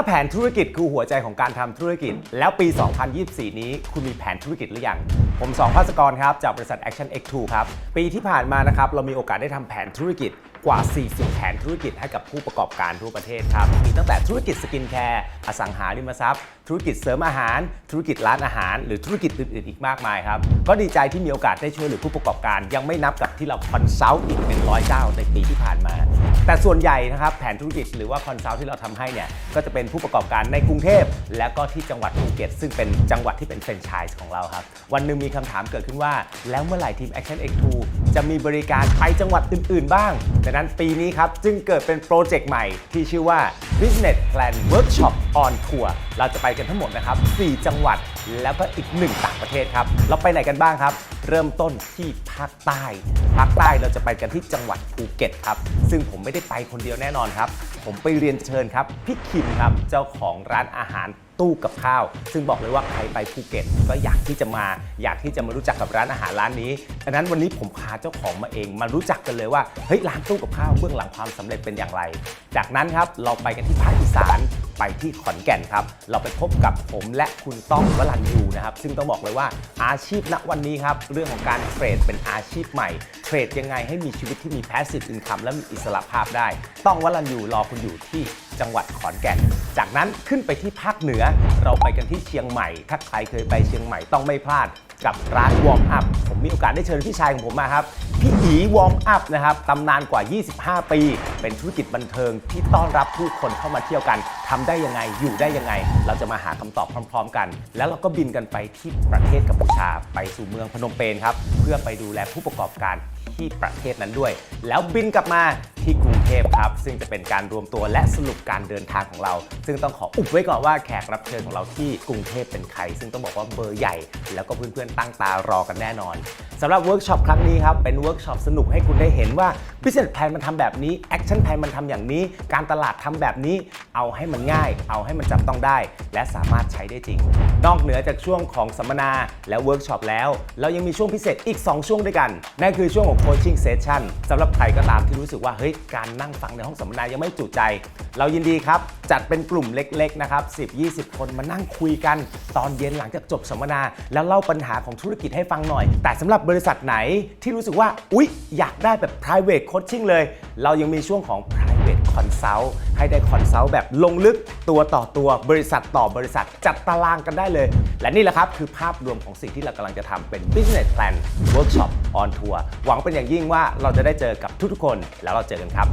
ถ้าแผนธุรกิจคือหัวใจของการทำธุรกิจ แล้วปี 2024 นี้คุณมีแผนธุรกิจหรือยัง ผมสองภาสกรครับ จากบริษัท Action X2 ครับ ปีที่ผ่านมานะครับ เรามีโอกาสได้ทำแผนธุรกิจกว่า 40 แผนธุรกิจให้กับผู้ประกอบการทั่วประเทศครับ มีตั้งแต่ธุรกิจสกินแคร์ อสังหาริมทรัพย์ ธุรกิจเสริมอาหาร ธุรกิจร้านอาหาร หรือธุรกิจอื่นๆอีกมากมายครับ ก็ดีใจที่มีโอกาสได้ช่วยเหลือผู้ประกอบการ ยังไม่นับกับที่เราคอนซัลท์อีกเป็นร้อยเจ้าในปีที่ผ่านมา แต่ส่วนใหญ่นะครับแผนธุรกิจหรือว่าคอนซัลท์ที่เราทำให้เนี่ยก็จะเป็นผู้ประกอบการในกรุงเทพและก็ที่จังหวัดภูเก็ตซึ่งเป็นจังหวัดที่เป็นแฟรนไชส์ของเราครับวันหนึ่งมีคำถามเกิดขึ้นว่า แล้วเมื่อไหร่ทีม Action X2 จะมีบริการไปจังหวัดอื่น ๆ บ้างดังนั้นปีนี้ครับจึงเกิดเป็นโปรเจกต์ใหม่ที่ชื่อว่า Business Plan Workshop on Tour เราจะไปกันทั้งหมดนะครับ 4 จังหวัดแล้วก็อีก 1 ต่างประเทศครับ เราไปไหนกันบ้างครับ เริ่มต้นที่ภาคใต้ ภาคใต้เราจะไปกันที่จังหวัดภูเก็ตครับ ซึ่งผมไม่ได้ไปคนเดียวแน่นอนครับ ผมไปเรียนเชิญครับพี่คิมครับ เจ้าของร้านอาหาร ตู้กับข้าว ซึ่งบอกเลยว่าใครไปภูเก็ตก็อยากที่จะมา อยากที่จะมารู้จักกับร้านอาหารร้านนี้ดังนั้นวันนี้ผมพาเจ้าของมาเอง มารู้จักกันเลยว่าเฮ้ยร้านตู้กับข้าวเบื้องหลังความสำเร็จเป็นอย่างไร จากนั้นครับเราไปกันที่ภาคอีสานไปที่ขอนแก่นครับ เราไปพบกับผมและคุณต้องวลันยูนะครับ ซึ่งต้องบอกเลยว่าอาชีพณวันนี้ครับ เรื่องของการเทรดเป็นอาชีพใหม่ เทรดยังไงให้มีชีวิตที่มี passive income และมีอิสระภาพได้ ต้องวลันยูรอคุณอยู่ที่จังหวัดขอนแก่น จากนั้นขึ้นไปที่ภาคเหนือ เราไปกันที่เชียงใหม่ ถ้าใครเคยไปเชียงใหม่ต้องไม่พลาดกับร้านวอร์มอัพ ผมมีโอกาสได้เชิญพี่ชายของผมมาครับ พี่อีวอร์มอัพนะครับตำนานกว่า 25 ปี เป็นธุรกิจบันเทิงที่ต้อนรับผู้คนเข้ามาเที่ยวกันทำได้ยังไง อยู่ได้ยังไง เราจะมาหาคำตอบพร้อม ๆ กัน แล้วเราก็บินกันไปที่ประเทศกัมพูชา ไปสู่เมืองพนมเปญครับ เพื่อไปดูแลผู้ประกอบการที่ประเทศนั้นด้วย แล้วบินกลับมาที่กรุง เทพครับ ซึ่งจะเป็นการรวมตัวและสรุปการเดินทางของเรา ซึ่งต้องขออุบไว้ก่อนว่าแขกรับเชิญของเราที่กรุงเทพเป็นใคร ซึ่งต้องบอกว่าเบอร์ใหญ่ แล้วก็เพื่อนๆตั้งตารอกันแน่นอนสำหรับเวิร์กช็อปครั้งนี้ครับ เป็นเวิร์กช็อปสนุกให้คุณได้เห็นว่า Business Plan มันทำแบบนี้ Action Plan มันทำอย่างนี้ การตลาดทำแบบนี้ เอาให้มันง่าย เอาให้มันจับต้องได้ และสามารถใช้ได้จริง นอกเหนือจากช่วงของสัมมนาและเวิร์กช็อปแล้ว เรายังมีช่วงพิเศษอีก 2 ช่วงด้วยกัน นั่นคือช่วงของโคชชิ่งเซสชั่นสำหรับใครก็ตามที่รู้สึกว่าเฮ้ยการนั่งฟังในห้องสัมมนายังไม่จุใจ เรายินดีครับ จัดเป็นกลุ่มเล็กๆนะครับ 10-20 คนมานั่งคุยกันตอนเย็นหลังจากจบสัมมนา แล้วเล่าปัญหาของธุรกิจให้ฟังหน่อย แต่สำหรับบริษัทไหนที่รู้สึกว่า อุ๊ย อยากได้แบบ private coaching เลย เรายังมีช่วงของ คอนซัลท์ให้ได้คอนซัลท์แบบลงลึกตัวต่อตัวบริษัทต่อบริษัทจัดตารางกันได้เลย และนี่แหละครับ คือภาพรวมของสิ่งที่เรากำลังจะทำเป็น business plan workshop on tour หวังเป็นอย่างยิ่งว่าเราจะได้เจอกับทุกๆคนแล้วเราเจอกันครับ